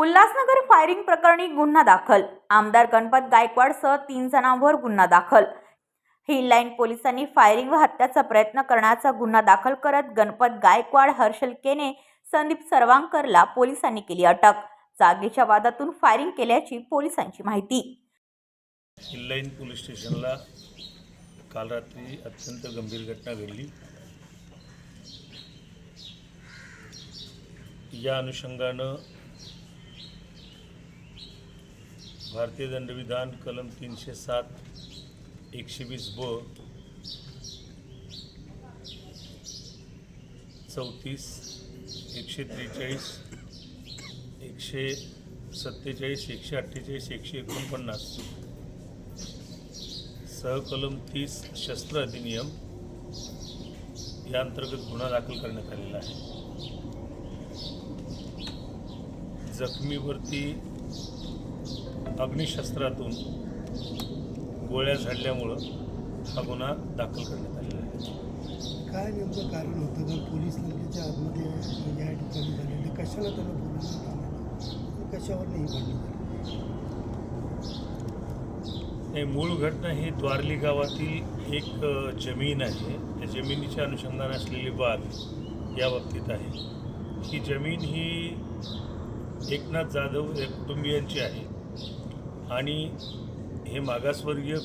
Ulhasnagar firing प्रकरणी गुन्हा दाखल. आमदार गणपत गायकवाडसह तीन जणांवर गुन्हा दाखल. हिल लाईन पोलिसांनी फायरिंग व हत्याचा प्रयत्न करण्याचा गुन्हा दाखल करत गणपत गायकवाड हर्षल केने संदीप सर्वांकरला पोलिसांनी केली अटक. जागेच्या वादातून फायरिंग केल्याची पोलिसांची माहिती. हिल्लाईन पोलीस स्टेशनला काल रात्री अत्यंत गंभीर घटना घडली. या अनुषंगानं भारतीय दंडविधान कलम तीनशे सात एकशे वीस ब चौतीस एकशे त्रेचाळीस एकशे सत्तेचाळीस एकशे अठ्ठेचाळीस एकशे एकोणपन्नास. सहकलम तीस शस्त्र अधिनियम या अंतर्गत गुन्हा दाखल करण्यात आलेला आहे. जखमीवरती अग्निशस्त्रातून गोळ्या झाडल्यामुळं हा गुन्हा दाखल करण्यात आलेला आहे. काय नेमकं कारण होतं? कारण पोलीस लंकेच्या आतमध्ये या ठिकाणी झालेले कशाला त्यांना बोलवण्यात आलेलं कशावर नाही नाही मूळ घटना ही द्वारली गावातील एक जमीन आहे. त्या जमिनीच्या अनुषंगाने असलेली वाद या बाबतीत आहे. ही जमीन ही एकनाथ जाधव या कुटुंबियांची आहे. आणि हे मागासवर्गीय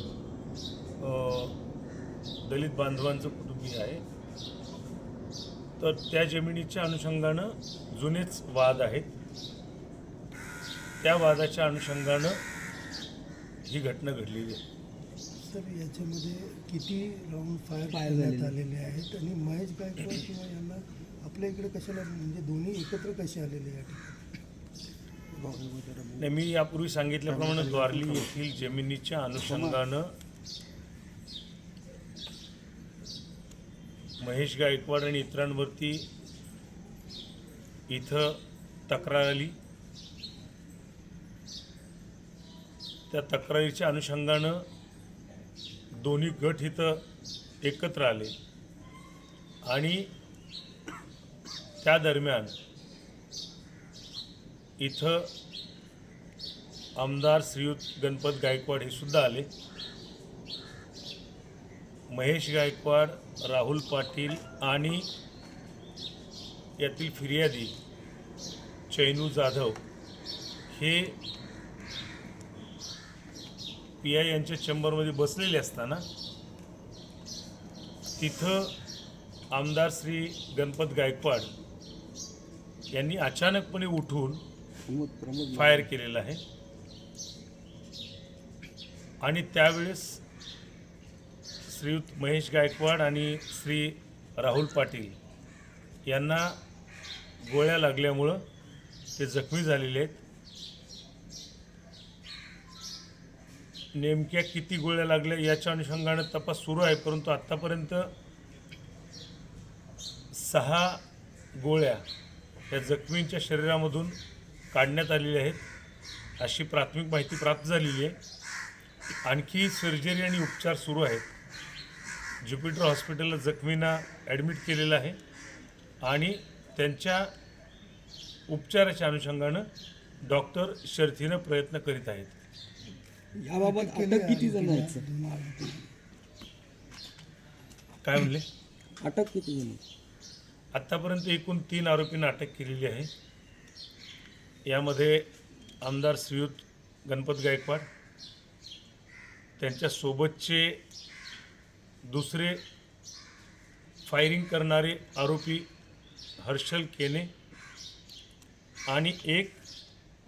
दलित बांधवांचं कुटुंबीय आहे. तर त्या जमिनीच्या अनुषंगानं जुनेच वाद आहेत. त्या वादाच्या अनुषंगानं ही घटना घडलेली आहे. तर याच्यामध्ये किती राऊंड फायर करण्यात आलेले आहेत आणि महेश गायकवाड किंवा यांना आपल्या इकडे कशाला म्हणजे दोन्ही एकत्र कसे आलेले या ठिकाणी? नाही मी यापूर्वी सांगितल्याप्रमाणे द्वारली येथील जमिनीच्या अनुषंगानं महेश गायकवाड आणि इतरांवरती इथं तक्रार आली. त्या तक्रारीच्या अनुषंगानं दोन्ही गट इथं एकत्र आले आणि त्या दरम्यान इथं आमदार श्रीयुत गणपत गायकवाड हे सुद्धा आले. महेश गायकवाड राहुल पाटील आणि यातील फिर्यादी चैनू जाधव हे पी आय यांच्या चेंबरमध्ये बसलेले असताना तिथं आमदार श्री गणपत गायकवाड यांनी अचानकपणे उठून फायर केलेला आहे. आणि त्यावेळेस श्रीयुत महेश गायकवाड आणि श्री राहुल पाटील यांना गोळ्या लागल्यामुळं ते जखमी झालेले आहेत. नेमक्या किती गोळ्या लागल्या याच्या अनुषंगानं तपास सुरू आहे परंतु आत्तापर्यंत सहा गोळ्या या जखमींच्या शरीरामधून काढण्यात आलेल्या आहेत. अशी प्राथमिक माहिती प्राप्त झालेली आहे. आणखी सर्जरी आणि उपचार सुरू आहेत. ज्युपिटर हॉस्पिटलला जखमींना ॲडमिट केलेलं आहे. आणि त्यांच्या उपचाराच्या अनुषंगानं डॉक्टर शर्थीनं प्रयत्न करीत आहेत. याबाबत अटक किती जण आहेत? सर. काय म्हणले? अटक किती जण? आत्तापर्यंत एकूण तीन आरोपींना अटक केलेली आहे. यामध्ये आमदार श्रीयुत गणपत गायकवाड त्यांच्यासोबतचे दुसरे फायरिंग करणारे आरोपी हर्षल केने आणि एक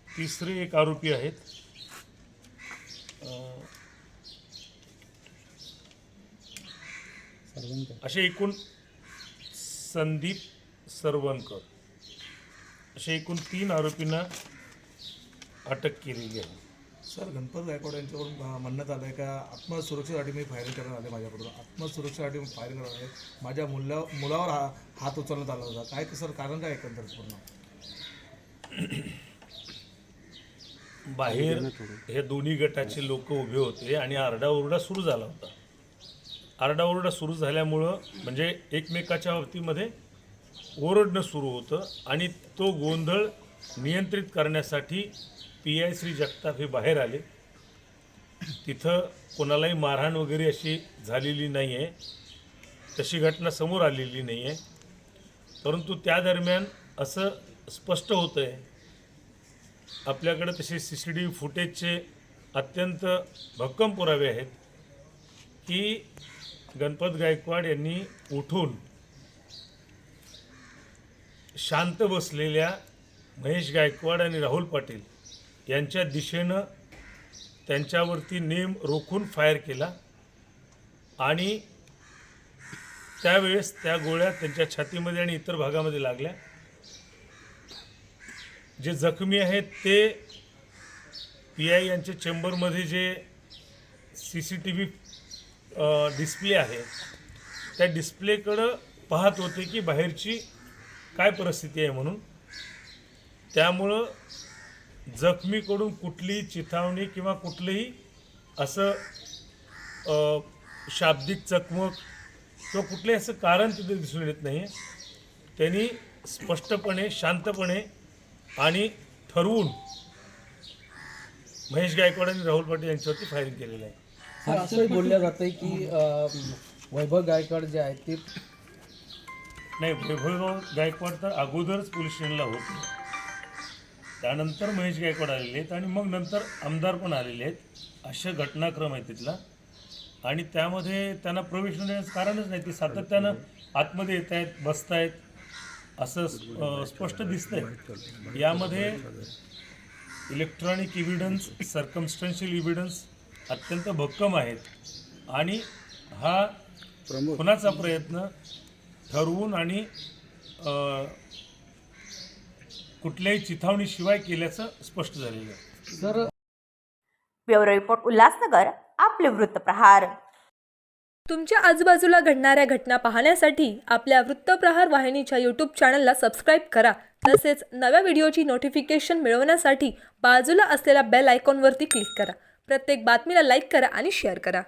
तिसरे एक आरोपी आहेत. असे एकूण संदीप सरवणकर. असे एकूण तीन आरोपींना अटक केलेली आहे सर गणपत गायकवाड यांच्याकडून अं, म्हणण्यात आलं आहे का आत्मसुरक्षेसाठी मी फायरिंग करण्यात आले माझ्याकडून आत्मसुरक्षेसाठी मी फायरिंग करणार आहे माझ्या मुला मुलावर हा हात उचलण्यात आला होता. काय सर कारण काय एकंदरीत पूर्ण? बाहेर हे दोन्ही गटाचे लोक उभे होते आणि आरडाओरडा सुरू झाला होता. आरडाओरडा सुरू झाल्यामुळं म्हणजे एकमेकाच्या बाबतीमध्ये ओरडणं सुरू होतं आणि तो गोंधळ नियंत्रित करण्यासाठी पी आय श्री जगताप हे बाहेर आले. तिथं कोणालाही मारहाण वगैरे अशी झालेली नाही आहे तशी घटना समोर आलेली नाही आहे परंतु त्या दरम्यान असं स्पष्ट होतं आहे आपल्याकडे तसे सी सी टी व्ही फुटेजचे अत्यंत भक्कम पुरावे आहेत की गणपत गायकवाड यांनी उठून शांत बसलेल्या महेश गायकवाड आणि राहुल पाटील यांच्या दिशेनं त्यांच्यावरती नेम रोखून फायर केला. आणि त्यावेळेस त्या गोळ्या त्यांच्या छातीमध्ये आणि इतर भागामध्ये लागल्या. जे जखमी आहेत ते पी आय यांच्या चेंबरमध्ये जे C C T V display आहे त्या डिस्प्लेकडं पाहत होते की बाहेरची काय परिस्थिती आहे म्हणून? त्यामुळं जखमीकडून कुठलीही चिथावणी किंवा कुठलंही असं शाब्दिक चकमक किंवा कुठलंही असं कारण तिथे दिसून येत नाही त्यांनी स्पष्टपणे शांतपणे आणि ठरवून महेश गायकवाड आणि राहुल पाटील यांच्यावरती फायरिंग केलेलं आहे. असंही बोललं जातंय की वैभव गायकवाड जे आहेत ते नाही वैभवराव गायकवाड तर अगोदरच पोलीस स्टेशनला होते. त्यानंतर महेश गायकवाड आलेले आहेत आणि मग नंतर आमदार पण आलेले आहेत. अशा घटनाक्रम आहे तिथला. आणि त्यामध्ये त्यांना प्रवेश देण्याचं कारणच नाही ते सातत्यानं आतमध्ये येत आहेत बसत आहेत असं स्पष्ट दिसतंय. यामध्ये इलेक्ट्रॉनिक इव्हिडन्स सर्कमस्टन्शियल इव्हिडन्स अत्यंत भक्कम आहेत. आणि हा खुनाचा प्रयत्न ठरवून आणि कुठल्याही चिथावणीशिवाय केल्याचं स्पष्ट झालेलं आहे. सर ब्युरो रिपोर्ट उल्हासनगर आपले वृत्तप्रहार तुमच्या आजूबाजूला घडणाऱ्या घटना पाहण्यासाठी आपल्या वृत्तप्रहार वाहिनीच्या यूट्यूब चॅनलला सबस्क्राईब करा. तसेच नव्या व्हिडिओची नोटिफिकेशन मिळवण्यासाठी बाजूला असलेल्या बेल आयकॉनवरती क्लिक करा. प्रत्येक बातमीला लाईक करा आणि शेअर करा.